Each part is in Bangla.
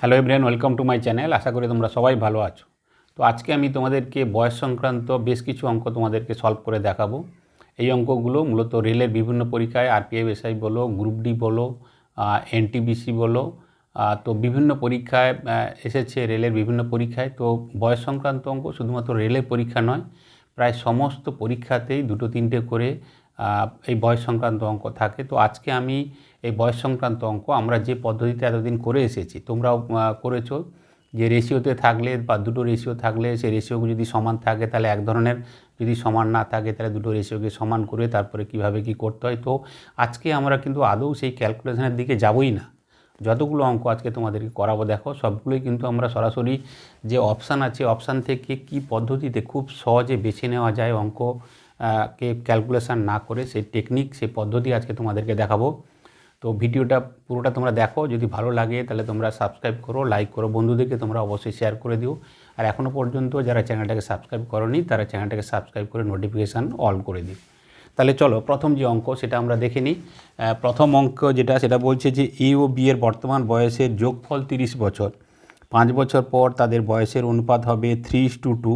Hello everyone welcome to my channel আশা করি তোমরা সবাই ভালো আছো। তো আজকে আমি তোমাদেরকে বয়স সংক্রান্ত বেশ কিছু অঙ্ক তোমাদেরকে সলভ করে দেখাবো। এই অঙ্কগুলো মূলত রেলের বিভিন্ন পরীক্ষায় আরপিএফএসআই বলো গ্রুপ ডি বলো এনটিবিসি বলো তো বিভিন্ন পরীক্ষায় এসেছে রেলের বিভিন্ন পরীক্ষায়। তো বয়স সংক্রান্ত অঙ্ক শুধুমাত্র রেলের পরীক্ষা নয়, প্রায় সমস্ত পরীক্ষাতেই দুটো তিনটে করে এই বয়স সংক্রান্ত অঙ্ক থাকে। তো আজকে আমি এই বয়স সংক্রান্ত অঙ্ক আমরা যে পদ্ধতিতে এতদিন করে এসেছি তোমরাও করেছ। যে রেশিওতে থাকলে বা দুটো রেশিও থাকলে সেই রেশিওগুলো যদি সমান থাকে তাহলে এক ধরনের যদি সমান না থাকে তাহলে দুটো রেশিওকে সমান করে তারপরে কীভাবে কি করতে হয়। তো আজকে আমরা কিন্তু আদৌ সেই ক্যালকুলেশনের দিকে যাবই না। যতগুলো অঙ্ক আজকে তোমাদেরকে করাবো দেখো সবগুলোই কিন্তু আমরা সরাসরি যে অপশান আছে অপশান থেকে কি পদ্ধতিতে খুব সহজে বেছে নেওয়া যায় অঙ্ক আহ, কে ক্যালকুলেশন না করে সেই টেকনিক সেই পদ্ধতি আজকে তোমাদেরকে দেখাবো। তো ভিডিওটা পুরোটা তোমরা দেখো, যদি ভালো লাগে তাহলে তোমরা সাবস্ক্রাইব করো লাইক করো, বন্ধুদেরকে তোমরা অবশ্যই শেয়ার করে দিও। আর এখনও পর্যন্ত যারা চ্যানেলটাকে সাবস্ক্রাইব করনি, তারা চ্যানেলটাকে সাবস্ক্রাইব করে নোটিফিকেশান অল করে দিও। তাহলে চলো, প্রথম যে অঙ্ক সেটা আমরা দেখে নিই। প্রথম অঙ্ক যেটা, সেটা বলছে যে এ ও বি এর বর্তমান বয়সের যোগফল তিরিশ বছর। পাঁচ বছর পর তাদের বয়সের অনুপাত হবে থ্রি টু টু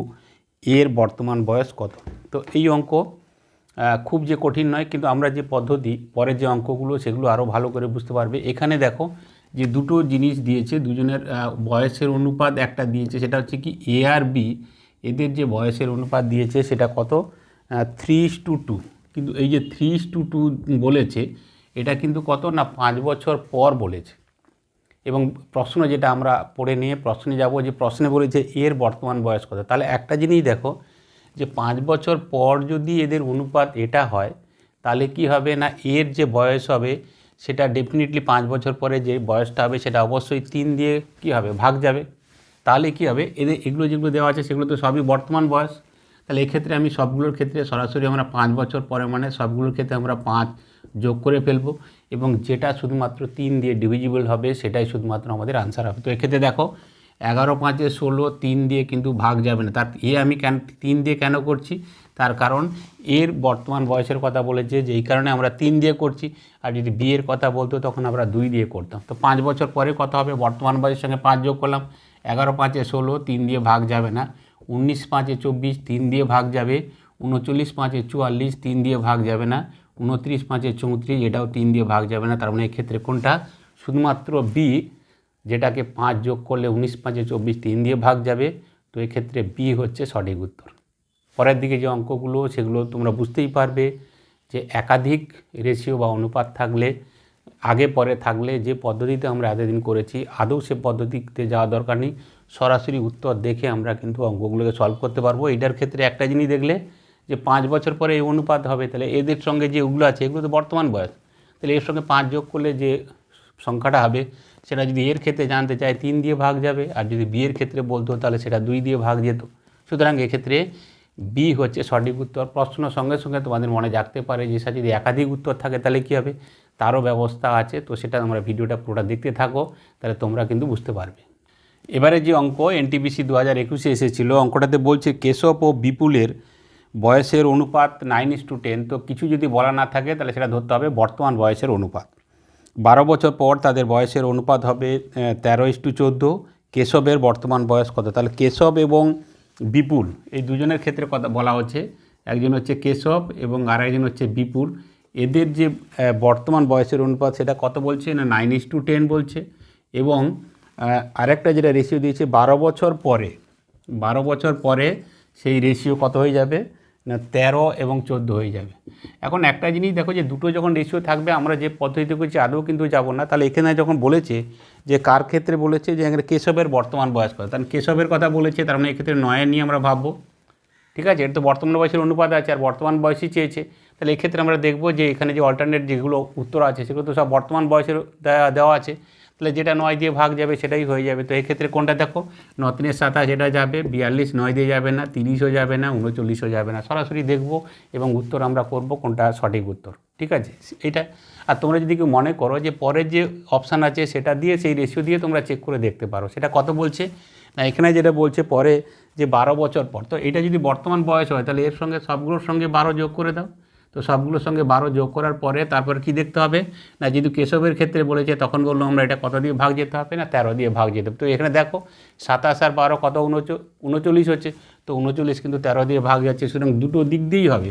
এর বর্তমান বয়স কত? তো এই অঙ্ক খুব যে কঠিন নয়, কিন্তু আমরা যে পদ্ধতি, পরের যে অঙ্কগুলো, সেগুলো আরও ভালো করে বুঝতে পারবে। এখানে দেখো যে দুটো জিনিস দিয়েছে, দুজনের বয়সের অনুপাত একটা দিয়েছে, সেটা হচ্ছে কি এ আর বি এদের যে বয়সের অনুপাত দিয়েছে সেটা কত? থ্রি টু টু কিন্তু এই যে থ্রি টু টু বলেছে, এটা কিন্তু কত না পাঁচ বছর পর বলেছে। এবং প্রশ্ন যেটা আমরা পড়ে নিয়ে, প্রশ্নে যাব যে প্রশ্নে বলেছে এর বর্তমান বয়স কত। তাহলে একটা জিনিস দেখো যে পাঁচ বছর পর যদি এদের অনুপাত এটা হয়, তাহলে কি হবে না এর যে বয়স হবে, সেটা ডেফিনেটলি পাঁচ বছর পরে যে বয়সটা হবে, সেটা অবশ্যই তিন দিয়ে কি হবে, ভাগ যাবে। তাহলে কি হবে? এদের এগুলো যেগুলো দেওয়া আছে, সেগুলো তো সবই বর্তমান বয়স। তাহলে এক্ষেত্রে আমি সবগুলোর ক্ষেত্রে সরাসরি আমরা পাঁচ বছর পরে মানে সবগুলোর ক্ষেত্রে আমরা পাঁচ যোগ করে ফেলব এবং যেটা শুধুমাত্র তিন দিয়ে ডিভিজিবল হবে, সেটাই শুধুমাত্র আমাদের আনসার হবে। তো এক্ষেত্রে দেখো এগারো, পাঁচে, ষোলো, তিন দিয়ে কিন্তু ভাগ যাবে না। তার এ আমি কেন, তিন দিয়ে কেন করছি? তার কারণ এর বর্তমান বয়সের কথা বলেছে যে, এই কারণে আমরা তিন দিয়ে করছি। আর যদি বিয়ের কথা বলতো, তখন আমরা দুই দিয়ে করতাম। তো পাঁচ বছর পরে কত হবে? বর্তমান বয়সের সঙ্গে পাঁচ যোগ করলাম। এগারো, পাঁচে, ষোলো, তিন দিয়ে ভাগ যাবে না। উনিশ, পাঁচে, চব্বিশ, তিন দিয়ে ভাগ যাবে। উনচল্লিশ, পাঁচে, চুয়াল্লিশ, তিন দিয়ে ভাগ যাবে না। উনত্রিশ, পাঁচে, চৌত্রিশ, এটাও তিন দিয়ে ভাগ যাবে না। তার মানে এক্ষেত্রে কোনটা? শুধুমাত্র বি যেটাকে পাঁচ যোগ করলে উনিশ, পাঁচে চব্বিশ, তিন দিয়ে ভাগ যাবে, তো এক্ষেত্রে বি হচ্ছে সঠিক উত্তর। পরের দিকে যে অঙ্কগুলো, সেগুলো তোমরা বুঝতেই পারবে যে একাধিক রেশিও বা অনুপাত থাকলে, আগে পরে থাকলে যে পদ্ধতিতে আমরা এতদিন করেছি, আদৌ সে পদ্ধতিতে যাওয়া দরকার নেই। সরাসরি উত্তর দেখে আমরা কিন্তু অঙ্কগুলোকে সলভ করতে পারব। এটার ক্ষেত্রে একটা জিনিস দেখলে যে পাঁচ বছর পরে এই অনুপাত হবে, তাহলে এদের সঙ্গে যে ওগুলো আছে, এগুলো তো বর্তমান বয়স। তাহলে এর সঙ্গে পাঁচ যোগ করলে যে সংখ্যাটা হবে সেটা যদি এর ক্ষেত্রে জানতে চায়, তিন দিয়ে ভাগ যাবে। আর যদি বিয়ের ক্ষেত্রে বলতো, তাহলে সেটা দুই দিয়ে ভাগ যেত। সুতরাং এক্ষেত্রে বি হচ্ছে সঠিক উত্তর। প্রশ্ন সঙ্গে সঙ্গে তোমাদের মনে জাগতে পারে যে যদি একাধিক উত্তর থাকে, তাহলে কী হবে? তারও ব্যবস্থা আছে। তো সেটা তোমরা ভিডিওটা পুরোটা দেখতে থাকো, তাহলে তোমরা কিন্তু বুঝতে পারবে। এবারে যে অঙ্ক এনটিপিসি দু হাজার একুশে এসেছিল, অঙ্কটাতে বলছে কেশব ও বিপুলের বয়সের অনুপাত নাইন ইস টু টেন তো কিছু যদি বলা না থাকে, তাহলে সেটা ধরতে হবে বর্তমান বয়সের অনুপাত। বারো বছর পর তাদের বয়সের অনুপাত হবে তেরো ইস টু চোদ্দ। কেশবের বর্তমান বয়স কত? তাহলে কেশব এবং বিপুল, এই দুজনের ক্ষেত্রে কথা বলা হচ্ছে। একজন হচ্ছে কেশব এবং আরেকজন হচ্ছে বিপুল। এদের যে বর্তমান বয়সের অনুপাত সেটা কত বলছে না নাইন ইস টু টেন বলছে? এবং আরেকটা যেটা রেশিও দিয়েছে, বারো বছর পরে, বারো বছর পরে সেই রেশিও কত হয়ে যাবে? না, তেরো এবং চোদ্দ হয়ে যাবে। এখন একটা জিনিস দেখো যে দুটো যখন রেশিও থাকবে, আমরা যে পদ্ধতিতে করছি আদৌ কিন্তু যাব না। তাহলে এখানে যখন বলেছে যে কার ক্ষেত্রে বলেছে যে এখানে কেশবের বর্তমান বয়স কত, তাহলে কেশবের কথা বলেছে, তার মানে এক্ষেত্রে নয়ের নিয়ে আমরা ভাববো। ঠিক আছে? এটা তো বর্তমান বয়সের অনুপাত আছে, আর বর্তমান বয়সই চেয়েছে। তাহলে এক্ষেত্রে আমরা দেখব যে এখানে যে অল্টারনেট যেগুলো উত্তর আছে, সেগুলো তো সব বর্তমান বয়সের দেওয়া আছে। তাহলে যেটা নয় দিয়ে ভাগ যাবে সেটাই হয়ে যাবে। তো এক্ষেত্রে কোনটা দেখো? নতিনের সাতাশ এটা যাবে, বিয়াল্লিশ নয় দিয়ে যাবে না, তিরিশও যাবে না, উনচল্লিশও যাবে না। সরাসরি দেখব এবং উত্তর আমরা করব কোনটা সঠিক উত্তর। ঠিক আছে? এটা আর তোমরা যদি কেউ মনে করো যে পরের যে অপশান আছে সেটা দিয়ে সেই রেশিও দিয়ে তোমরা চেক করে দেখতে পারো। সেটা কত বলছে? না, এখানে যেটা বলছে পরে যে বারো বছর পর। তো এটা যদি বর্তমান বয়স হয় তাহলে এর সঙ্গে সবগুলোর সঙ্গে বারো যোগ করে দাও। তো সবগুলোর সঙ্গে বারো যোগ করার পরে তারপর কি দেখতে হবে? না যেহেতু কেশবের ক্ষেত্রে বলেছে, তখন বলল, আমরা এটা কত দিয়ে ভাগ যেতে হবে না? তেরো দিয়ে ভাগ যেতে হবে। তো এখানে দেখো, সাতাশ আর বারো কত উনচ, উনচল্লিশ হচ্ছে। তো উনচল্লিশ কিন্তু তেরো দিয়ে ভাগ যাচ্ছে, সুতরাং দুটো দিক দিয়েই হবে।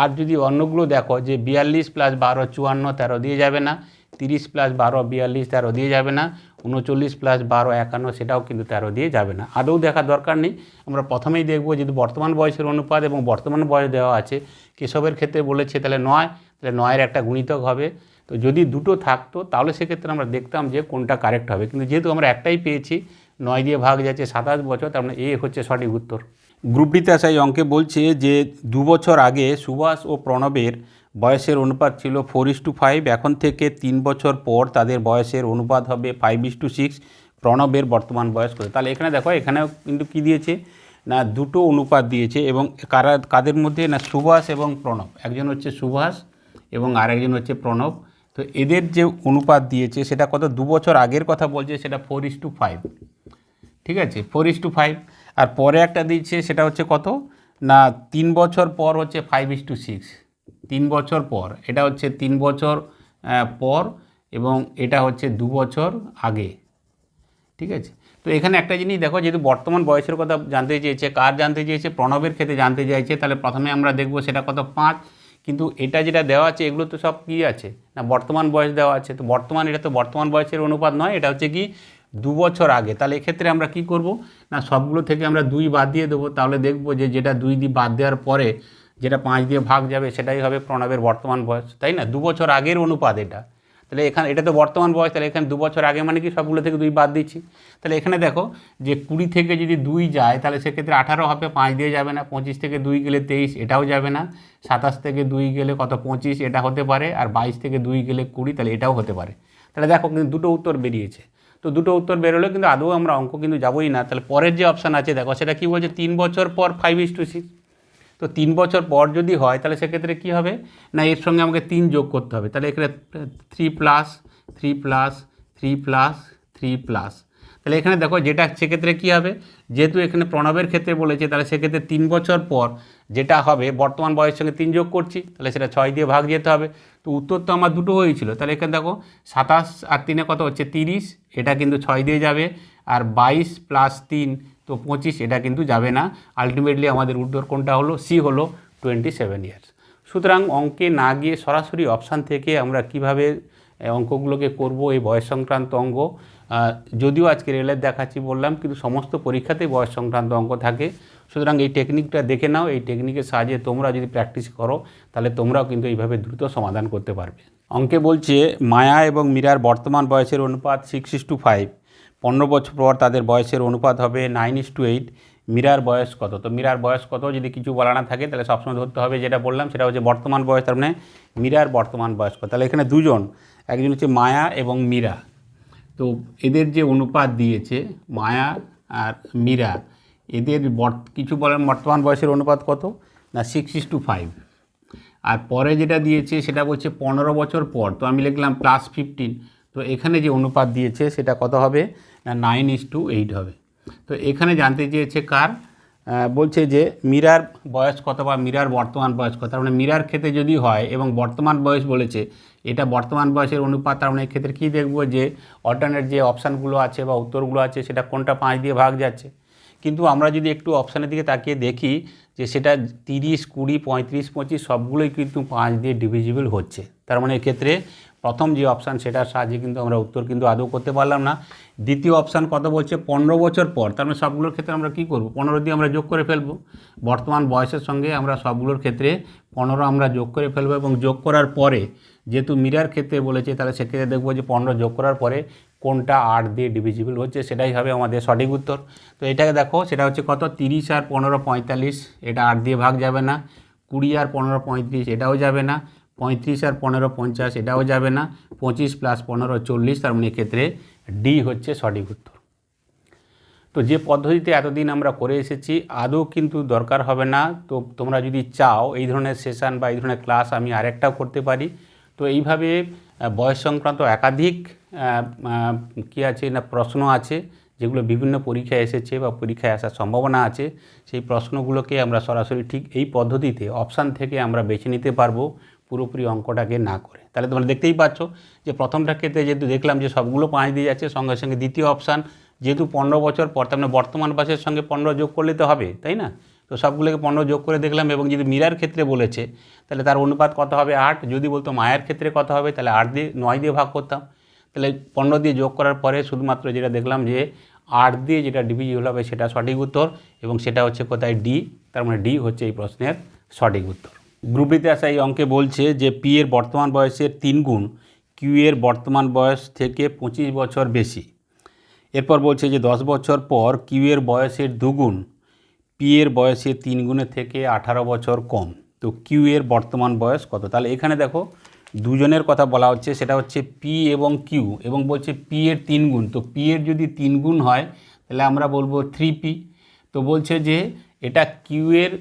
আর যদি অন্যগুলো দেখো, যে বিয়াল্লিশ প্লাস বারো চুয়ান্ন তেরো দিয়ে যাবে না, তিরিশ প্লাস বারো বিয়াল্লিশ তেরো দিয়ে যাবে না, উনচল্লিশ প্লাস বারো একান্ন সেটাও কিন্তু তেরো দিয়ে যাবে না। আদৌ দেখার দরকার নেই, আমরা প্রথমেই দেখব যদি বর্তমান বয়সের অনুপাত এবং বর্তমান বয়স দেওয়া আছে কেশবের ক্ষেত্রে বলেছে, তাহলে নয়, তাহলে নয়ের একটা গুণিতক হবে। তো যদি দুটো থাকতো, তাহলে সেক্ষেত্রে আমরা দেখতাম যে কোনটা কারেক্ট হবে। কিন্তু যেহেতু আমরা একটাই পেয়েছি, নয় দিয়ে ভাগ যাচ্ছে সাতাশ বছর, তার মানে এ হচ্ছে সঠিক উত্তর। গ্রুপ ডিতে আসা এই অঙ্কে বলছে যে দু বছর আগে সুভাষ ও প্রণবের বয়সের অনুপাত ছিল ফোর ইস টু ফাইভ এখন থেকে তিন বছর পর তাদের বয়সের অনুপাত হবে ফাইভ ইস টু সিক্স প্রণবের বর্তমান বয়স কত? তাহলে এখানে দেখো, এখানেও কিন্তু কী দিয়েছে? না, দুটো অনুপাত দিয়েছে এবং কারা, কাদের মধ্যে? না, সুভাষ এবং প্রণব। একজন হচ্ছে সুভাষ এবং আরেকজন হচ্ছে প্রণব। তো এদের যে অনুপাত দিয়েছে, সেটা কত? দু বছর আগের কথা বলছে, সেটা ফোর ইস টু ফাইভ ঠিক আছে? ফোর ইস টু ফাইভ আর পরে একটা দিচ্ছে, সেটা হচ্ছে কত? না, তিন বছর পর হচ্ছে ফাইভ ইস টু সিক্স তিন বছর পর। এটা হচ্ছে তিন বছর পর এবং এটা হচ্ছে দু বছর আগে। ঠিক আছে? তো এখানে একটা জিনিস দেখো, যেহেতু বর্তমান বয়সের কথা জানতে চেয়েছে, কার জানতে চেয়েছে, প্রণবের ক্ষেত্রে জানতে চাইছে, তাহলে প্রথমে আমরা দেখব সেটা কত? পাঁচ। কিন্তু এটা যেটা দেওয়া আছে, এগুলো তো সব কী আছে? না, বর্তমান বয়স দেওয়া আছে। তো বর্তমান, এটা তো বর্তমান বয়সের অনুপাত নয়, এটা হচ্ছে কি দু বছর আগে। তাহলে এক্ষেত্রে আমরা কি করব? না, সবগুলো থেকে আমরা দুই বাদ দিয়ে দেবো। তাহলে দেখব যে যেটা দুই দিয়ে বাদ দেওয়ার পরে যেটা পাঁচ দিয়ে ভাগ যাবে, সেটাই হবে প্রণবের বর্তমান বয়স। তাই না? দু বছর আগের অনুপাত এটা। তাহলে এখানে, এটা তো বর্তমান বয়স, তাহলে এখানে দু বছর আগে মানে কি সবগুলো থেকে দুই বাদ দিচ্ছি। তাহলে এখানে দেখো যে কুড়ি থেকে যদি দুই যায়, তাহলে সেক্ষেত্রে আঠারো হবে, পাঁচ দিয়ে যাবে না, পঁচিশ থেকে দুই গেলে তেইশ, এটাও যাবে না। সাতাশ থেকে দুই গেলে কত, পঁচিশ, এটা হতে পারে, আর বাইশ থেকে দুই গেলে কুড়ি, তাহলে এটাও হতে পারে। তাহলে দেখো কিন্তু দুটো উত্তর বেরিয়েছে। তো দুটো উত্তর বেরোলেও কিন্তু আদৌ আমরা অঙ্ক কিন্তু যাবোই না। তাহলে পরের যে অপশান আছে, দেখো সেটা কী বলছে, তিন বছর পর ফাইভ ইস টু সিক্স তো তিন বছর পর যদি হয়, তাহলে সেক্ষেত্রে কী হবে? না, এর সঙ্গে আমাকে তিন যোগ করতে হবে। তাহলে এখানে three plus three plus three plus three plus তাহলে এখানে দেখো, যেটা সেক্ষেত্রে কী হবে? যেহেতু এখানে প্রণবের ক্ষেত্রে বলেছে, তাহলে সেক্ষেত্রে তিন বছর পর যেটা হবে, বর্তমান বয়সের সঙ্গে তিন যোগ করছি, তাহলে সেটা ছয় দিয়ে ভাগ যেতে হবে। তো উত্তর তো আমার দুটো হয়েছিল। তাহলে এখানে দেখো, সাতাশ আর তিনে কত হচ্ছে? তিরিশ। এটা কিন্তু ছয় দিয়ে যাবে। আর বাইশ প্লাস তিন তো পঁচিশ এটা কিন্তু যাবে না। আলটিমেটলি আমাদের উত্তর কোনটা হলো? সি হলো টোয়েন্টি সেভেন ইয়ার্স সুতরাং অঙ্কে না গিয়ে সরাসরি অপশান থেকে আমরা কীভাবে অঙ্কগুলোকে করব এই বয়স সংক্রান্ত আহ, যদিও আজকে রেলের দেখাচ্ছি বললাম কিন্তু সমস্ত পরীক্ষাতেই বয়স সংক্রান্ত অঙ্ক থাকে। সুতরাং এই টেকনিকটা দেখে নাও এই টেকনিকের সাহায্যে তোমরা যদি প্র্যাকটিস করো তাহলে তোমরাও কিন্তু এইভাবে দ্রুত সমাধান করতে পারবে। অঙ্কে বলছে মায়া এবং মীরার বর্তমান বয়সের অনুপাত সিক্স ইস টু ফাইভ পনেরো বছর পর তাদের বয়সের অনুপাত হবে নাইন ইস টু এইট মীরার বয়স কত? তো মীরার বয়স কত যদি কিছু বলা না থাকে, তাহলে সবসময় ধরতে হবে যেটা বললাম, সেটা হচ্ছে বর্তমান বয়স, তার মানে মীরার বর্তমান বয়স কত? তাহলে এখানে দুজন, একজন হচ্ছে মায়া এবং মীরা। তো এদের যে অনুপাত দিয়েছে, মায়া আর মীরা, এদের কিছু বলেন বর্তমান বয়সের অনুপাত কত? না সিক্স ইস টু ফাইভ আর পরে যেটা দিয়েছে, সেটা বলছে পনেরো বছর পর, তো আমি লিখলাম প্লাস ফিফটিন তো এখানে যে অনুপাত দিয়েছে, সেটা কত হবে? নাইন ইস টু এইট হবে। তো এখানে জানতে চেয়েছে কার? বলছে যে মীরার বয়স কত বা মীরার বর্তমান বয়স কত? তার মানে মীরার ক্ষেত্রে যদি হয় এবং বর্তমান বয়স বলেছে, এটা বর্তমান বয়সের অনুপাত, তার মানে এক্ষেত্রে কী দেখব যে অল্টারনেট যে অপশানগুলো আছে বা উত্তরগুলো আছে, সেটা কোনটা পাঁচ দিয়ে ভাগ যাচ্ছে? কিন্তু আমরা যদি একটু অপশানের দিকে তাকিয়ে দেখি যে সেটা তিরিশ, কুড়ি, পঁয়ত্রিশ, পঁচিশ, সবগুলোই কিন্তু পাঁচ দিয়ে ডিভিজিবল হচ্ছে। তার মানে এক্ষেত্রে প্রথম যে অপশান সেটার সাহায্যে কিন্তু আমরা উত্তর কিন্তু আদৌ করতে পারলাম না। দ্বিতীয় অপশান কত বলছে পনেরো বছর পর, তার মানে সবগুলোর ক্ষেত্রে আমরা কী করব? পনেরো দিয়ে আমরা যোগ করে ফেলব। বর্তমান বয়সের সঙ্গে আমরা সবগুলোর ক্ষেত্রে পনেরো আমরা যোগ করে ফেলব এবং যোগ করার পরে যেহেতু মিরার ক্ষেত্রে বলেছে, তাহলে সেক্ষেত্রে দেখব যে পনেরো যোগ করার পরে কোনটা আট দিয়ে ডিভিজিবল হচ্ছে সেটাই হবে আমাদের সঠিক উত্তর। তো এটাকে দেখো, সেটা হচ্ছে কত? তিরিশ আর পনেরো পঁয়তাল্লিশ, এটা আট দিয়ে ভাগ যাবে না। কুড়ি আর পনেরো পঁয়ত্রিশ, এটাও যাবে না। পঁয়ত্রিশ আর পনেরো পঞ্চাশ, এটাও যাবে না। পঁচিশ প্লাস পনেরো, চল্লিশ, তার মানে এক্ষেত্রে ডি হচ্ছে সঠিক উত্তর। তো যে পদ্ধতিতে এতদিন আমরা করে এসেছি, আদৌ কিন্তু দরকার হবে না। তো তোমরা যদি চাও, এই ধরনের সেশন বা এই ধরনের ক্লাস আমি আরেকটাও করতে পারি। তো এইভাবে বয়স সংক্রান্ত একাধিক কী আছে না, প্রশ্ন আছে, যেগুলো বিভিন্ন পরীক্ষায় এসেছে বা পরীক্ষায় আসার সম্ভাবনা আছে, সেই প্রশ্নগুলোকে আমরা সরাসরি ঠিক এই পদ্ধতিতে অপশান থেকে আমরা বেছে নিতে পারব। পুরোপুরি অঙ্কটাকে না করে। তাহলে তোমরা দেখতেই পাচ্ছ যে প্রথমটা ক্ষেত্রে যেহেতু দেখলাম যে সবগুলো পাঁচ দিয়ে যাচ্ছে, সঙ্গে সঙ্গে দ্বিতীয় অপশান যেহেতু পনেরো বছর পর, তার মানে বর্তমান বাসের সঙ্গে পনেরো যোগ করলে তো হবে, তাই না? তো সবগুলোকে পনেরো যোগ করে দেখলাম এবং যদি মীরার ক্ষেত্রে বলেছে, তাহলে তার অনুপাত কত হবে? আট। যদি বলতো মায়ের ক্ষেত্রে কত হবে? তাহলে আট দিয়ে, নয় দিয়ে ভাগ করতাম। তাহলে পনেরো দিয়ে যোগ করার পরে শুধুমাত্র যেটা দেখলাম যে আট দিয়ে যেটা ডিভিজিবল হবে সেটা সঠিক উত্তর এবং সেটা হচ্ছে কোথায়? ডি তার মানে ডি হচ্ছে এই প্রশ্নের সঠিক উত্তর। গ্রুপিতে আসা এই অঙ্কে বলছে যে পি এর বর্তমান বয়সের তিন গুণ, কিউ এর বর্তমান বয়স থেকে পঁচিশ বছর বেশি। এরপর বলছে যে দশ বছর পর কিউ এর বয়সের দুগুণ পি এর বয়সের তিন গুণের থেকে আঠারো বছর কম। তো কিউ এর বর্তমান বয়স কত? তাহলে এখানে দেখো দুজনের কথা বলা হচ্ছে, সেটা হচ্ছে পি এবং কিউ, এবং বলছে পি এর তিন গুণ। তো পি এর যদি তিন গুণ হয়, তাহলে আমরা বলব থ্রি পি। তো বলছে যে এটা কিউ এর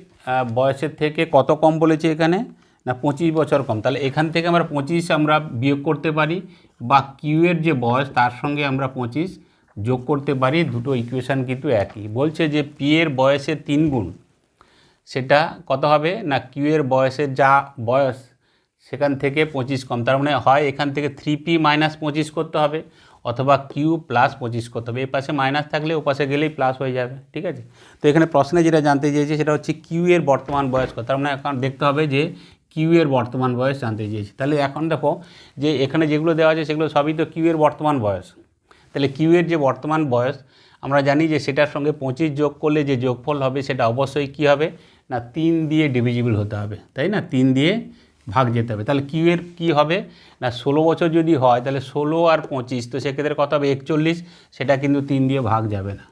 বয়সের থেকে কত কম বলেছে এখানে? না, পঁচিশ বছর কম। তাহলে এখান থেকে আমরা পঁচিশ আমরা বিয়োগ করতে পারি বা কিউ এর যে বয়স তার সঙ্গে আমরা পঁচিশ যোগ করতে পারি। দুটো ইকুয়েশান কিন্তু একই। বলছে যে পি এর বয়সের তিন গুণ, সেটা কত হবে? না কিউ এর বয়সের যা বয়স, সেখান থেকে পঁচিশ কম। তার মানে হয় এখান থেকে থ্রি পি মাইনাস পঁচিশ করতে হবে। অথবা কিউ প্লাস পঁচিশ করতে হবে। এই পাশে মাইনাস থাকলে ও পাশে গেলেই প্লাস হয়ে যাবে, ঠিক আছে? তো এখানে প্রশ্নে যেটা জানতে চেয়েছে সেটা হচ্ছে কিউ এর বর্তমান বয়স কত? মানে এখন দেখতে হবে যে কিউ এর বর্তমান বয়স জানতে চেয়েছে। তাহলে এখন দেখো যে এখানে যেগুলো দেওয়া আছে সেগুলো সবই তো কিউ এর বর্তমান বয়স। তাহলে কিউ এর যে বর্তমান বয়স, আমরা জানি যে সেটার সঙ্গে পঁচিশ যোগ করলে যে যোগফল হবে সেটা অবশ্যই কী হবে? না, তিন দিয়ে ডিভিজিবল হতে হবে, তাই না? তিন দিয়ে ভাগ যেতে হবে। তাহলে কিউ এর কী হবে? না, ষোলো বছর যদি হয়, তাহলে ষোলো আর পঁচিশ, তো সেক্ষেত্রে কত হবে? একচল্লিশ, সেটা কিন্তু তিন দিয়ে ভাগ যাবে না।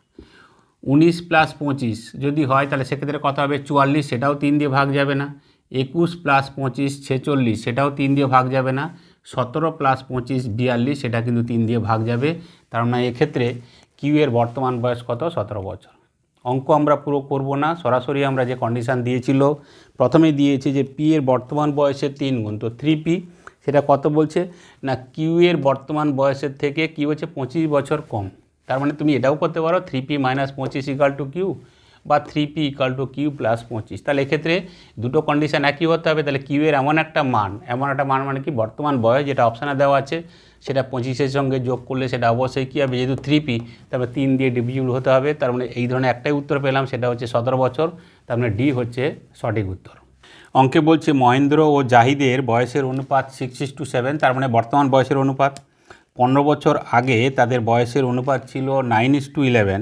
উনিশ প্লাস পঁচিশ যদি হয়, তাহলে সেক্ষেত্রে কত হবে? চুয়াল্লিশ, সেটাও তিন দিয়ে ভাগ যাবে না। একুশ প্লাস পঁচিশ, ছেচল্লিশ, সেটাও তিন দিয়ে ভাগ যাবে না। সতেরো প্লাস পঁচিশ, বিয়াল্লিশ, সেটা কিন্তু তিন দিয়ে ভাগ যাবে। তার মানে এক্ষেত্রে কিউ এর বর্তমান বয়স কত? সতেরো বছর। অঙ্ক আমরা পুরো করব না। সরাসরি আমরা যে কন্ডিশান দিয়েছিল, প্রথমে দিয়েছি যে পি এর বর্তমান বয়সের তিন গুণ, তো থ্রি পি সেটা কত বলছে? না কিউ এর বর্তমান বয়সের থেকে কি হচ্ছে? পঁচিশ বছর কম। তার মানে তুমি এটাও করতে পারো থ্রি পি মাইনাস পঁচিশ ইকাল টু কিউ বা three P equal to Q plus পঁচিশ। তাহলে এক্ষেত্রে দুটো কন্ডিশান একই হতে হবে। তাহলে কিউয়ের এমন একটা মান, এমন একটা মান মানে কি? বর্তমান বয়স যেটা অপশানে দেওয়া আছে, সেটা পঁচিশের সঙ্গে যোগ করলে সেটা অবশ্যই কী হবে? যেহেতু থ্রি পি তারপরে তিন দিয়ে ডিভিজিবল হতে হবে। তার মানে এই ধরনের একটাই উত্তর পেলাম, সেটা হচ্ছে সতেরো বছর। তার মানে ডি হচ্ছে সঠিক উত্তর। অঙ্কে বলছে, মহেন্দ্র ও জাহিদের বয়সের অনুপাত সিক্স ইস টু সেভেন তার মানে বর্তমান বয়সের অনুপাত। পনেরো বছর আগে তাদের বয়সের অনুপাত ছিল নাইন ইস টু ইলেভেন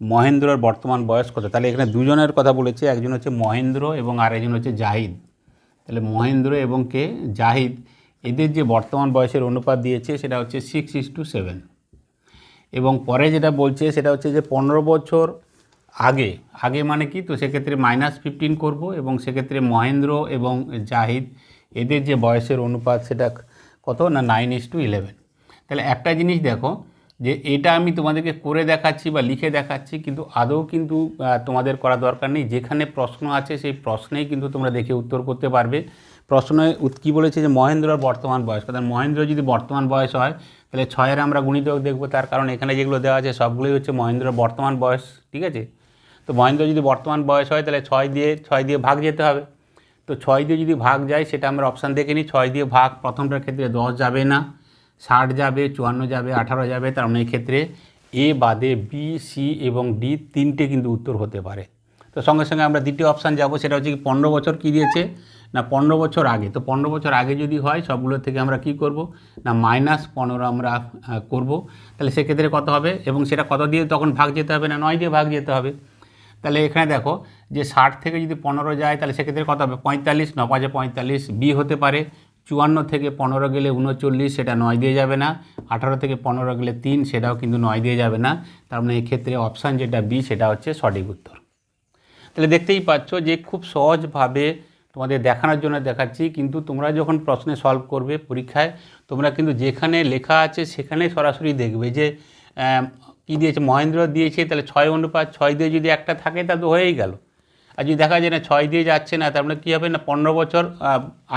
মহেন্দ্রর বর্তমান বয়স কত? তাহলে এখানে দুজনের কথা বলেছে, একজন হচ্ছে মহেন্দ্র এবং আরেকজন হচ্ছে জাহিদ। তাহলে মহেন্দ্র এবং কে? জাহিদ। এদের যে বর্তমান বয়সের অনুপাত দিয়েছে সেটা হচ্ছে সিক্স ইস টু সেভেন এবং পরে যেটা বলছে সেটা হচ্ছে যে পনেরো বছর আগে আগে মানে কি? তো সেক্ষেত্রে মাইনাস ফিফটিন করব এবং সেক্ষেত্রে মহেন্দ্র এবং জাহিদ, এদের যে বয়সের অনুপাত সেটা কত? না নাইন ইস টু ইলেভেন তাহলে একটা জিনিস দেখো যে এটা আমি তোমাদেরকে করে দেখাচ্ছি বা লিখে দেখাচ্ছি, কিন্তু আদৌ কিন্তু তোমাদের করা দরকার নেই। যেখানে প্রশ্ন আছে, সেই প্রশ্নেই কিন্তু তোমরা দেখে উত্তর করতে পারবে। প্রশ্নে কী বলেছে যে মহেন্দ্রর বর্তমান বয়স? কারণ মহেন্দ্র যদি বর্তমান বয়স হয়, তাহলে ছয়ের আমরা গুণিতক দেখব। তার কারণ এখানে যেগুলো দেওয়া আছে, সবগুলোই হচ্ছে মহেন্দ্রর বর্তমান বয়স, ঠিক আছে? তো মহেন্দ্র যদি বর্তমান বয়স হয়, তাহলে ছয় দিয়ে ছয় দিয়ে ভাগ যেতে হবে। তো ছয় দিয়ে যদি ভাগ যায়, সেটা আমরা অপশান দেখে নিই। ছয় দিয়ে ভাগ প্রথমটার ক্ষেত্রে দশ যাবে না। ষাট যাবে, চুয়ান্ন যাবে, আঠারো যাবে, তার মানে ক্ষেত্রে এ বাদে বি সি এবং ডি তিনটে কিন্তু উত্তর হতে পারে। তো সঙ্গে সঙ্গে আমরা দ্বিতীয় অপশান যাব, সেটা হচ্ছে কি পনেরো বছর কী দিয়েছে? না, পনেরো বছর আগে। তো পনেরো বছর আগে যদি হয়, সবগুলো থেকে আমরা কি করব? না মাইনাস পনেরো আমরা করব। তাহলে সেক্ষেত্রে কত হবে? এবং সেটা কত দিয়ে তখন ভাগ যেতে হবে না, নয় দিয়ে ভাগ যেতে হবে? তাহলে এখানে দেখো যে ষাট থেকে যদি পনেরো যায়, তাহলে সেক্ষেত্রে কত হবে? পঁয়তাল্লিশ, ন পাঁচে পঁয়তাল্লিশ বি হতে পারে। চুয়ান্ন থেকে পনেরো গেলে উনচল্লিশ, সেটা নয় দিয়ে যাবে না। আঠারো থেকে পনেরো গেলে তিন, সেটাও কিন্তু নয় দিয়ে যাবে না। তার মানে এক্ষেত্রে অপশান যেটা বি সেটা হচ্ছে সঠিক উত্তর। তাহলে দেখতেই পাচ্ছ যে খুব সহজভাবে তোমাদের দেখানোর জন্য দেখাচ্ছি, কিন্তু তোমরা যখন প্রশ্নে সলভ করবে পরীক্ষায়, তোমরা কিন্তু যেখানে লেখা আছে সেখানে সরাসরি দেখবে যে কী দিয়েছে? মহেন্দ্র দিয়েছে, তাহলে ছয় অনুপাত, ছয় দিয়ে যদি একটা থাকে তা তো হয়েই গেল। আর যদি দেখা যায় না ছয় দিয়ে যাচ্ছে না, তার মানে কী হবে না? পনেরো বছর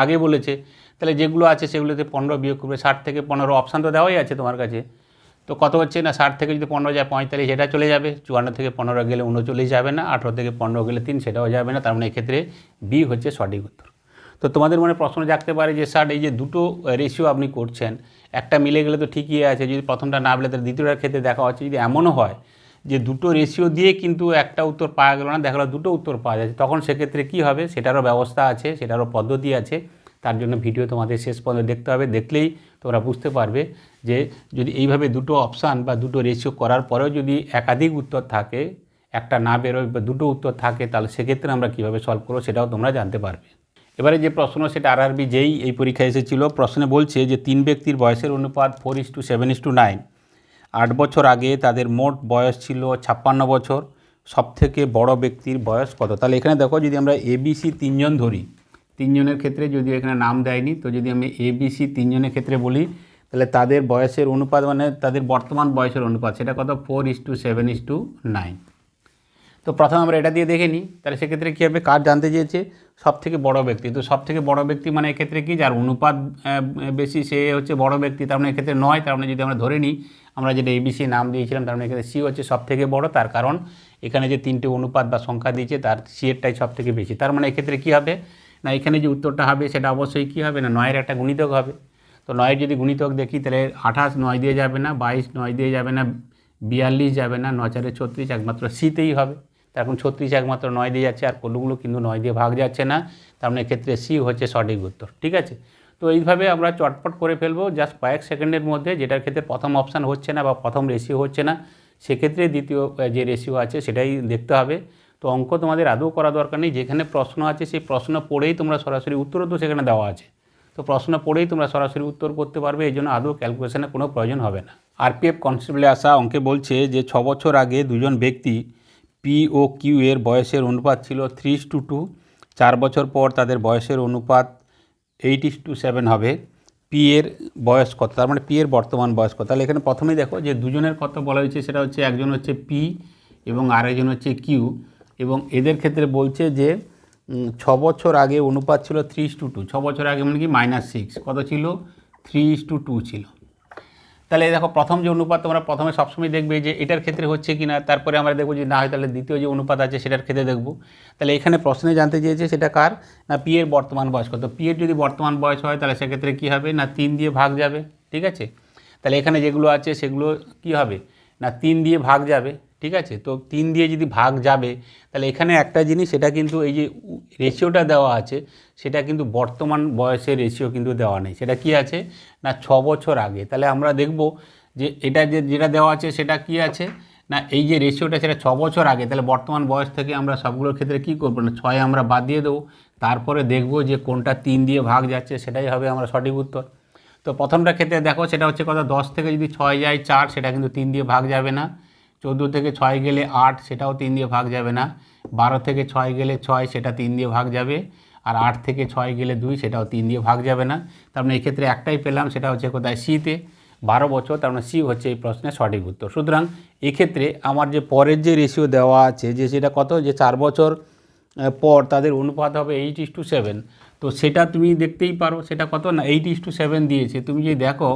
আগে বলেছে। তাহলে যেগুলো আছে সেগুলোতে পনেরো বিয়োগ করবে, ষাট থেকে পনেরো অপশান তো দেওয়াই আছে তোমার কাছে। তো কত হচ্ছে না, ষাট থেকে যদি পনেরো যায় পঁয়তাল্লিশ এটা চলে যাবে। চুয়ান্ন থেকে পনেরো গেলে উনচল্লিশ যাবে না, আঠেরো থেকে পনেরো গেলে তিন, সেটাও যাবে না। তার মানে এক্ষেত্রে বি হচ্ছে সঠিক উত্তর। তো তোমাদের মনে প্রশ্ন জাগতে পারে যে, স্যার, এই যে দুটো রেশিও আপনি করছেন, একটা মিলে গেলে তো ঠিকই আছে। যদি প্রথমটা না মিলে, তাহলে দ্বিতীয়টার ক্ষেত্রে দেখা হচ্ছে যদি এমনও হয় যে, দুটো রেশিও দিয়ে কিন্তু একটা উত্তর পাওয়া গেল না, দেখা গেলো দুটো উত্তর পাওয়া যাচ্ছে, তখন সেক্ষেত্রে কী হবে? সেটারও ব্যবস্থা আছে, সেটারও পদ্ধতি আছে। তার জন্য ভিডিও তোমাদের শেষ পর্যন্ত দেখতে হবে। দেখলেই তোমরা বুঝতে পারবে যে যদি এইভাবে দুটো অপশান বা দুটো রেশিও করার পরেও যদি একাধিক উত্তর থাকে, একটা না বেরোয় বা দুটো উত্তর থাকে, তাহলে সেক্ষেত্রে আমরা কীভাবে সলভ করব সেটাও তোমরা জানতে পারবে। এবারে যে প্রশ্ন, সেটা আরআরবি যেই এই পরীক্ষায় এসেছিল, প্রশ্নে বলছে যে তিন ব্যক্তির বয়সের অনুপাত four is to seven is to nine আট বছর আগে তাদের মোট বয়স ছিল ছাপ্পান্ন বছর, সবথেকে বড় ব্যক্তির বয়স কত? তাহলে এখানে দেখো, যদি আমরা এবিসি তিনজন ধরি তিনজনের ক্ষেত্রে যদি এখানে নাম দেয়নি, তো যদি আমি এবিসি তিনজনের ক্ষেত্রে বলি, তাহলে তাদের বয়সের অনুপাত মানে তাদের বর্তমান বয়সের অনুপাত, সেটা কত? Four is to seven is to nine তো প্রথমে আমরা এটা দিয়ে দেখে নিই, তাহলে সেক্ষেত্রে কী হবে? কার জানতে চেয়েছে? সব থেকে বড় ব্যক্তি। তো সব থেকে বড় ব্যক্তি মানে এক্ষেত্রে কি? যার অনুপাত বেশি, সে হচ্ছে বড় ব্যক্তি, তার মানে এক্ষেত্রে নয়। তার মানে যদি আমরা ধরে নিই, আমরা যেটা এবিসি নাম দিয়েছিলাম, তার মানে এক্ষেত্রে সি হচ্ছে সব থেকে বড়। তার কারণ এখানে যে তিনটে অনুপাত বা সংখ্যা দিয়েছে, তার সি এরটাই সব থেকে বেশি। তার মানে এক্ষেত্রে কী হবে? না, এখানে যে উত্তরটা হবে সেটা অবশ্যই কী হবে না, নয়ের একটা গুণিতক হবে। তো নয়ের যদি গুণিতক দেখি, তাহলে আঠাশ নয় দিয়ে যাবে না, বাইশ নয় দিয়ে যাবে না, বিয়াল্লিশ যাবে না, নয় চারে ছত্রিশ একমাত্র সিতেই হবে। তার এখন ছত্রিশ একমাত্র নয় দিয়ে যাচ্ছে, আর কোনগুলো কিন্তু নয় দিয়ে ভাগ যাচ্ছে না। তার মানে এক্ষেত্রে সি হচ্ছে সঠিক উত্তর, ঠিক আছে? তো এইভাবে আমরা চটপট করে ফেলব, জাস্ট কয়েক সেকেন্ডের মধ্যে, যেটার ক্ষেত্রে প্রথম অপশান হচ্ছে না বা প্রথম রেশিও হচ্ছে না, সেক্ষেত্রে দ্বিতীয় যে রেশিও আছে সেটাই দেখতে হবে। তো অঙ্ক তোমাদের আদৌ করা দরকার নেই। যেখানে প্রশ্ন আছে, সেই প্রশ্ন পড়েই তোমরা সরাসরি উত্তরও তো সেখানে দেওয়া আছে। তো প্রশ্ন পড়েই তোমরা সরাসরি উত্তর করতে পারবে, এই জন্য আদৌ ক্যালকুলেশনের কোনো প্রয়োজন হবে না। আরপিএফ কনস্টেবলে আসা অঙ্কে বলছে যে, ছ বছর আগে দুজন ব্যক্তি পি ও কিউ এর বয়সের অনুপাত ছিল থ্রি টু টু চার বছর পর তাদের বয়সের অনুপাত এইট ইস টু সেভেন হবে। পি এর বয়স কত? তার মানে পি এর বর্তমান বয়স কত? তাহলে এখানে প্রথমেই দেখো যে দুজনের কত বলা হয়েছে, সেটা হচ্ছে একজন হচ্ছে পি এবং আরেকজন হচ্ছে কিউ এবং এদের ক্ষেত্রে বলছে যে ছ বছর আগে অনুপাত ছিল থ্রি টু টু। ছ বছর আগে মানে কি? Minus six. কত ছিল? থ্রি টু টু ছিল। তাহলে দেখো, প্রথম যে অনুপাত তোমরা প্রথমে সবসময় দেখবে যে, এটার ক্ষেত্রে হচ্ছে কি না? তারপরে আমরা দেখব যে, না, হয় তাহলে দ্বিতীয় যে অনুপাত আছে, সেটার ক্ষেত্রে দেখব। তাহলে এখানে প্রশ্নে জানতে চেয়েছে, সেটা কার? না, পি এর বর্তমান বয়স কত পি এর যদি বর্তমান বয়স হয়, তাহলে সেক্ষেত্রে কী হবে? না, তিন দিয়ে ভাগ যাবে। ঠিক আছে? তাহলে এখানে যেগুলো আছে, সেগুলো কি হবে? না, তিন দিয়ে ভাগ যাবে। ঠিক আছে? তো তিন দিয়ে যদি ভাগ যাবে, তাহলে এখানে একটা জিনিস, সেটা কিন্তু এই যে রেশিওটা দেওয়া আছে, সেটা কিন্তু বর্তমান বয়সের রেশিও কিন্তু দেওয়া নেই। সেটা কি আছে? না, ছ বছর আগে। তাহলে আমরা দেখব যে এটা যে, যেটা দেওয়া আছে, সেটা কি আছে? না, এই যে রেশিওটা সেটা ছ বছর আগে। তাহলে বর্তমান বয়স থেকে আমরা সবগুলোর ক্ষেত্রে কী করব না? ছয় আমরা বাদ দিয়ে দেবো। তারপরে দেখব যে কোনটা তিন দিয়ে ভাগ যাচ্ছে, সেটাই হবে আমরা সঠিক উত্তর। তো প্রথমটা ক্ষেত্রে দেখো, সেটা হচ্ছে কত দশ থেকে যদি ছয় যায় চার, সেটা কিন্তু তিন দিয়ে ভাগ যাবে না। চোদ্দ থেকে ছয় গেলে আট, সেটাও তিন দিয়ে ভাগ যাবে না। বারো থেকে ছয় গেলে ছয়, সেটা তিন দিয়ে ভাগ যাবে। আর আট থেকে ছয় গেলে দুই, সেটাও তিন দিয়ে ভাগ যাবে না। তার মানে এক্ষেত্রে একটাই পেলাম, সেটা হচ্ছে কোথায়? সিতে বারো বছর, তার মানে সি হচ্ছে এই প্রশ্নের সঠিক উত্তর। সুতরাং এক্ষেত্রে আমার যে পরের যে রেশিও দেওয়া আছে, যে সেটা কত? যে চার বছর পর তাদের অনুপাত হবে এইট ইস টু সেভেন তো সেটা তুমি দেখতেই পারো, সেটা কত না? এইট ইস টু সেভেন দিয়েছে। তুমি যদি দেখো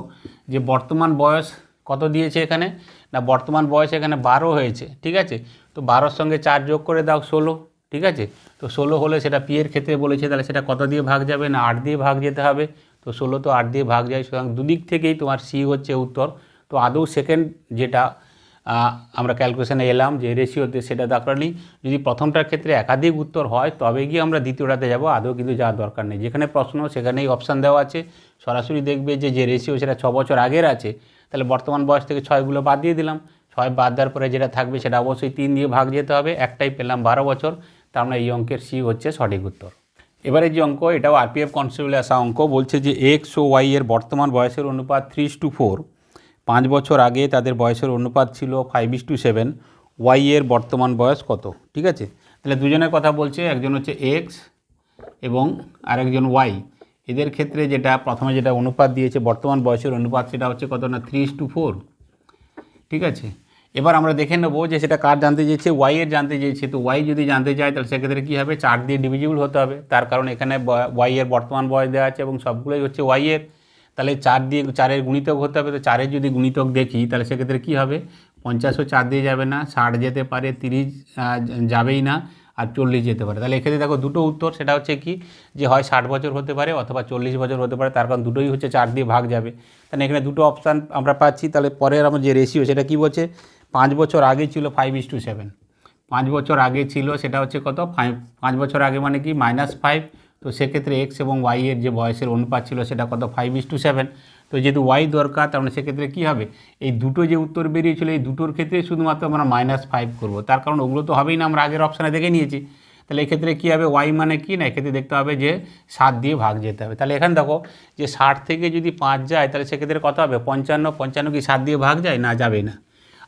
যে বর্তমান বয়স কত দিয়েছে এখানে? না, বর্তমান বয়স এখানে বারো হয়েছে, ঠিক আছে? তো বারোর সঙ্গে চার যোগ করে দাও ষোলো, ঠিক আছে? তো ষোলো হলে সেটা পি এর ক্ষেত্রে বলেছে, তাহলে সেটা কত দিয়ে ভাগ যাবে? না, আট দিয়ে ভাগ যেতে হবে। তো ষোলো তো আট দিয়ে ভাগ যায়, সুতরাং দুদিক থেকেই তোমার সি হচ্ছে উত্তর। তো আদৌ সেকেন্ড যেটা আমরা ক্যালকুলেশনে এলাম যে রেশিওতে সেটা দরকার নেই যদি প্রথমটার ক্ষেত্রে একাধিক উত্তর হয়, তবে গিয়ে আমরা দ্বিতীয়টাতে যাব, আদৌ কিন্তু যাওয়ার দরকার নেই। যেখানে প্রশ্ন, সেখানেই অপশান দেওয়া আছে। সরাসরি দেখবে যে যে রেশিও সেটা ছ বছর আগের আছে তাহলে বর্তমান বয়স থেকে ছয়গুলো বাদ দিয়ে দিলাম। ছয় বাদ দেওয়ার পরে যেটা থাকবে সেটা অবশ্যই তিন দিয়ে ভাগ যেতে হবে। একটাই পেলাম বারো বছর। তার মানে এই অঙ্কের সি হচ্ছে সঠিক উত্তর। এবারে যে অঙ্ক, এটাও আরপিএফ কনস্টেবলে আসা অঙ্ক, বলছে যে এক্স ও ওয়াই এর বর্তমান বয়সের অনুপাত থ্রি টু ফোর পাঁচ বছর আগে তাদের বয়সের অনুপাত ছিল five is to seven Y এর বর্তমান বয়স কত? ঠিক আছে? তাহলে দুজনের কথা বলছে, একজন হচ্ছে এক্স এবং আরেকজন ওয়াই এদের ক্ষেত্রে যেটা প্রথমে যেটা অনুপাত দিয়েছে, বর্তমান বয়সের অনুপাত সেটা হচ্ছে কত না থ্রি টু ফোর ঠিক আছে? এবার আমরা দেখে নেব যে সেটা কার জানতে চেয়েছে ওয়াই এর জানতে চেয়েছে। তো ওয়াই যদি জানতে চায়, তাহলে সেক্ষেত্রে কী হবে? চার দিয়ে ডিভিজিবল হতে হবে। তার কারণ এখানে ওয়াই এর বর্তমান বয়স দেওয়া আছে এবং সবগুলোই হচ্ছে ওয়াই এর। তাহলে চার দিয়ে, চারের গুণিতক হতে হবে। তো চারের যদি গুণিতক দেখি, তাহলে সেক্ষেত্রে কী হবে? পঞ্চাশও চার দিয়ে যাবে না, ষাট যেতে পারে, তিরিশ যাবেই না। আর চল্লিশ যেতে পারে। তাহলে এক্ষেত্রে দেখো দুটো উত্তর, সেটা হচ্ছে কি যে হয় ষাট বছর হতে পারে অথবা চল্লিশ বছর হতে পারে, তার কারণ দুটোই হচ্ছে চার দিয়ে ভাগ যাবে। তাহলে এখানে দুটো অপশান আমরা পাচ্ছি। তাহলে পরের আমার যে রেশিও সেটা কি বলছে? পাঁচ বছর আগে ছিল ফাইভ ইস টু সেভেন পাঁচ বছর আগে ছিল, সেটা হচ্ছে কত? ফাইভ পাঁচ বছর আগে মানে কি? মাইনাস ফাইভ তো সেক্ষেত্রে এক্স এবং ওয়াই এর যে বয়সের অনুপাত ছিল সেটা কত? ফাইভ ইস টু সেভেন তো যেহেতু ওয়াই দরকার, তার মানে সেক্ষেত্রে কী হবে? এই দুটো যে উত্তর বেরিয়েছিল, এই দুটোর ক্ষেত্রে শুধুমাত্র আমরা মাইনাস ফাইভ করব। তার কারণ ওগুলো তো হবেই না, আমরা আগের অপশানে দেখে নিয়েছি। তাহলে এক্ষেত্রে কী হবে? ওয়াই মানে কি? না, এক্ষেত্রে দেখতে হবে যে সাত দিয়ে ভাগ যেতে হবে। তাহলে এখানে দেখো যে ষাট থেকে যদি পাঁচ যায়, তাহলে সেক্ষেত্রে কত হবে? পঞ্চান্ন। পঞ্চান্ন কি সাত দিয়ে ভাগ যায়? না যাবে না।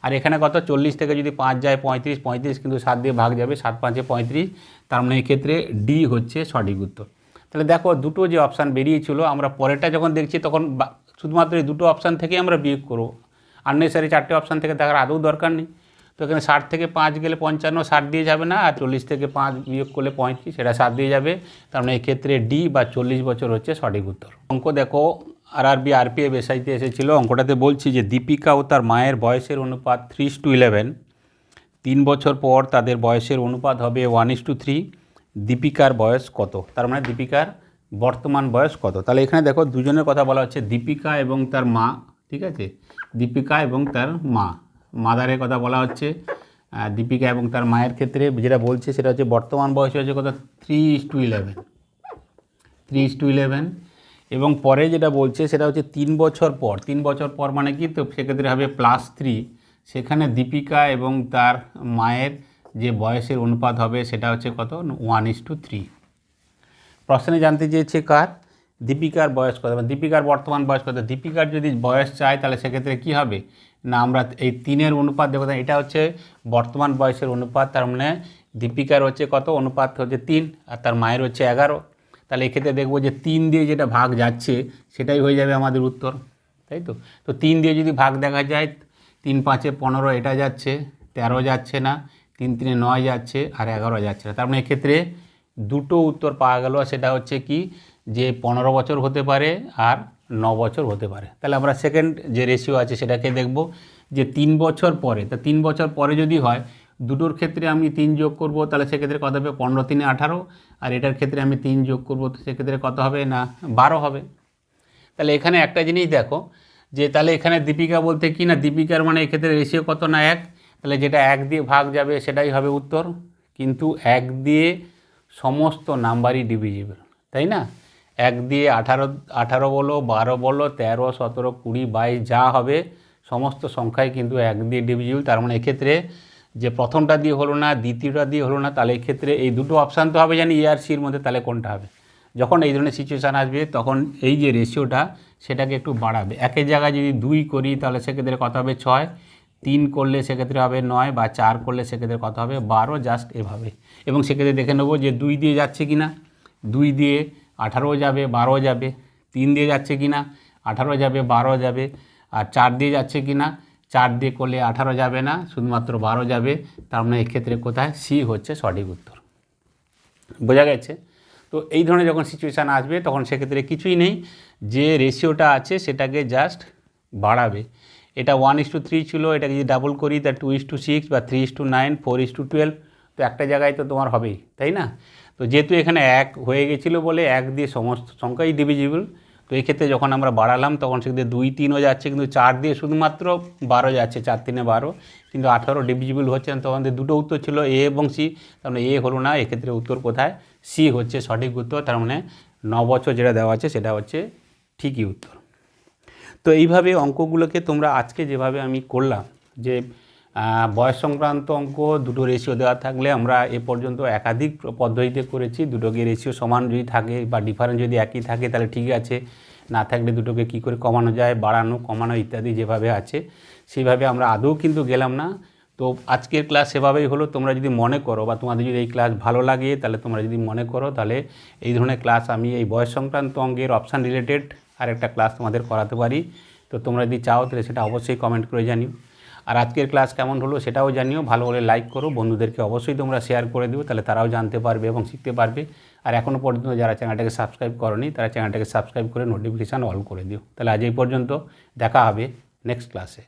আর এখানে কত? চল্লিশ থেকে যদি পাঁচ যায় পঁয়ত্রিশ পঁয়ত্রিশ কিন্তু সাত দিয়ে ভাগ যাবে, সাত পাঁচে পঁয়ত্রিশ। তার মানে এক্ষেত্রে ডি হচ্ছে সঠিক উত্তর। তাহলে দেখো, দুটো যে অপশান বেরিয়েছিল, আমরা পরেরটা যখন দেখছি, তখন শুধুমাত্র এই দুটো অপশান থেকেই আমরা বিয়োগ করব। আননেসারি চারটে অপশান থেকে দেখার আদৌ দরকার নেই। তো এখানে ষাট থেকে পাঁচ গেলে পঞ্চান্ন, ষাট দিয়ে যাবে না, আর চল্লিশ থেকে পাঁচ বিয়োগ করলে পঁয়ত্রিশ, সেটা সাত দিয়ে যাবে। তার মানে এক্ষেত্রে ডি বা চল্লিশ বছর হচ্ছে সঠিক উত্তর। অঙ্ক দেখো আর আরবি আরপিএফ এসআইতে এসেছিল অঙ্কটাতে বলছি যে দীপিকা ও তার মায়ের বয়সের অনুপাত থ্রি টু ইলেভেন তিন বছর পর তাদের বয়সের অনুপাত হবে ওয়ান ইস টু থ্রি দীপিকার বয়স কত? তার মানে দীপিকার বর্তমান বয়স কত? তাহলে এখানে দেখো দুজনের কথা বলা হচ্ছে দীপিকা এবং তার মা, ঠিক আছে? দীপিকা এবং তার মা। মাদারের কথা বলা হচ্ছে। দীপিকা এবং তার মায়ের ক্ষেত্রে যেটা বলছে সেটা হচ্ছে বর্তমান বয়স হচ্ছে কত three is to eleven three is to eleven এবং পরে যেটা বলছে সেটা হচ্ছে তিন বছর পর, তিন বছর পর মানে কি? তো সেক্ষেত্রে হবে প্লাস থ্রি সেখানে দীপিকা এবং তার মায়ের যে বয়সের অনুপাত হবে সেটা হচ্ছে কত? ওয়ান ইস টু থ্রি প্রশ্নে জানতে চেয়েছে কার? দীপিকার বয়স কত? মানে দীপিকার বর্তমান বয়স কত? দীপিকার যদি বয়স চাই তাহলে সেক্ষেত্রে কি হবে? না, আমরা এই তিনের অনুপাত দেখো এটা হচ্ছে বর্তমান বয়সের অনুপাত, তার মানে দীপিকার হচ্ছে কত? অনুপাত হচ্ছে তিন, আর তার মায়ের হচ্ছে এগারো। তাহলে এক্ষেত্রে দেখব যে তিন দিয়ে যেটা ভাগ যাচ্ছে, সেটাই হয়ে যাবে আমাদের উত্তর। তাই তো? তো তিন দিয়ে যদি ভাগ দেখা যায়, তিন পাঁচে পনেরো এটা যাচ্ছে, তেরো যাচ্ছে না, তিন তিনে নয় যাচ্ছে, আর এগারো যাচ্ছে না। তার মানে এক্ষেত্রে দুটো উত্তর পাওয়া গেল সেটা হচ্ছে কি যে পনেরো বছর হতে পারে আর ন বছর হতে পারে। তাহলে আমরা সেকেন্ড যে রেশিও আছে সেটাকে দেখব যে তিন বছর পরে, তা তিন বছর পরে যদি হয় দুটোর ক্ষেত্রে আমি তিন যোগ করব, তাহলে সেক্ষেত্রে কত হবে? পনেরো তিনে আঠারো। আর এটার ক্ষেত্রে আমি তিন যোগ করব, তো সেক্ষেত্রে কত হবে না? বারো হবে। তাহলে এখানে একটা জিনিস দেখো, যে তাহলে এখানে দীপিকা বলতে কি না? দীপিকার মানে এক্ষেত্রে রেশিও কত না এক? তাহলে যেটা এক দিয়ে ভাগ যাবে সেটাই হবে উত্তর। কিন্তু এক দিয়ে সমস্ত নাম্বারই ডিভিজিবল তাই না? এক দিয়ে আঠারো আঠারো বলো, বারো বলো, তেরো, সতেরো, কুড়ি, বাইশ, যা হবে, সমস্ত সংখ্যায় কিন্তু এক দিয়ে ডিভিজিবল তার মানে এক্ষেত্রে যে প্রথমটা দিয়ে হলো না, দ্বিতীয়টা দিয়ে হলো না, তাহলে এক্ষেত্রে এই দুটো অপশান তো হবে জানি ইআরসির মধ্যে তাহলে কোনটা হবে। যখন এই ধরনের সিচুয়েশান আসবে, তখন এই যে রেশিওটা সেটাকে একটু বাড়াবে। একের জায়গায় যদি দুই করি, তাহলে সেক্ষেত্রে কত হবে? ছয়। তিন করলে সেক্ষেত্রে হবে নয় বা চার করলে সেক্ষেত্রে কত হবে? বারো জাস্ট এভাবে। এবং সেক্ষেত্রে দেখে নেব যে দুই দিয়ে যাচ্ছে কি না দুই দিয়ে আঠারো যাবে, বারো যাবে। তিন দিয়ে যাচ্ছে কি না আঠারো যাবে, বারো যাবে। আর চার দিয়ে যাচ্ছে কি না চার দিয়ে করলে আঠারো যাবে না, শুধুমাত্র বারো যাবে। তার মানে এক্ষেত্রে কোথায়? সি হচ্ছে সঠিক উত্তর। বোঝা গেছে? তো এই ধরনের যখন সিচুয়েশান আসবে, তখন সেক্ষেত্রে কিছুই নেই। যে রেশিওটা আছে, সেটাকে জাস্ট বাড়াবে। এটা ওয়ান ইস টু থ্রি ছিল, এটাকে যদি ডাবল করি তা টু ইস টু সিক্স বা three is to nine four is to twelve তো একটা জায়গায় তো তোমার হবেই, তাই না? তো যেহেতু এখানে এক হয়ে গেছিল বলে এক দিয়ে সমস্ত সংখ্যাই ডিভিজিবল তো এই ক্ষেত্রে যখন আমরা বাড়ালাম, তখন সেক্ষেত্রে দুই তিনও যাচ্ছে, কিন্তু চার দিয়ে শুধুমাত্র বারো যাচ্ছে, চার তিনে বারো। কিন্তু আঠারো ডিভিজিবল হচ্ছে না তখন দুটো উত্তর ছিল এ এবং সি তার মানে এ হলো না, এক্ষেত্রে উত্তর কোথায়? সি হচ্ছে সঠিক উত্তর, তার মানে ন বছর যেটা দেওয়া আছে, সেটা হচ্ছে ঠিকই উত্তর। তো এইভাবে অঙ্কগুলোকে তোমরা আজকে যেভাবে আমি করলাম, যে বয়স সংক্রান্ত অঙ্ক, দুটো রেশিও দেওয়া থাকলে আমরা এ পর্যন্ত একাধিক পদ্ধতিতে করেছি। দুটোকে রেশিও সমান যদি থাকে বা ডিফারেন্স যদি একই থাকে, তাহলে ঠিক আছে। না থাকলে দুটোকে কী করে কমানো যায়, বাড়ানো, কমানো ইত্যাদি যেভাবে আছে, সেইভাবে আমরা আদৌ কিন্তু গেলাম না। তো আজকের ক্লাস সেভাবেই হলো। তোমরা যদি মনে করো বা তোমাদের যদি এই ক্লাস ভালো লাগে, তাহলে তোমরা যদি মনে করো, তাহলে এই ধরনের ক্লাস আমি এই বয়স সংক্রান্ত অঙ্গের অপশান রিলেটেড আর একটা ক্লাস তোমাদের করাতে পারি। তো তোমরা যদি চাও, তাহলে সেটা অবশ্যই কমেন্ট করে জানিও। আর আজকের ক্লাস কেমন হলো সেটাও জানিও, ভালো হলে লাইক করো, বন্ধুদেরকে অবশ্যই তোমরা শেয়ার করে দিও, তাহলে তারাও জানতে পারবে এবং শিখতে পারবে। আর এখনও পর্যন্ত যারা চ্যানেলটাকে সাবস্ক্রাইব করনি, তারা চ্যানেলটাকে সাবস্ক্রাইব করে নোটিফিকেশান অল করে দিও। তাহলে আজ এই পর্যন্ত দেখা হবে নেক্সট ক্লাসে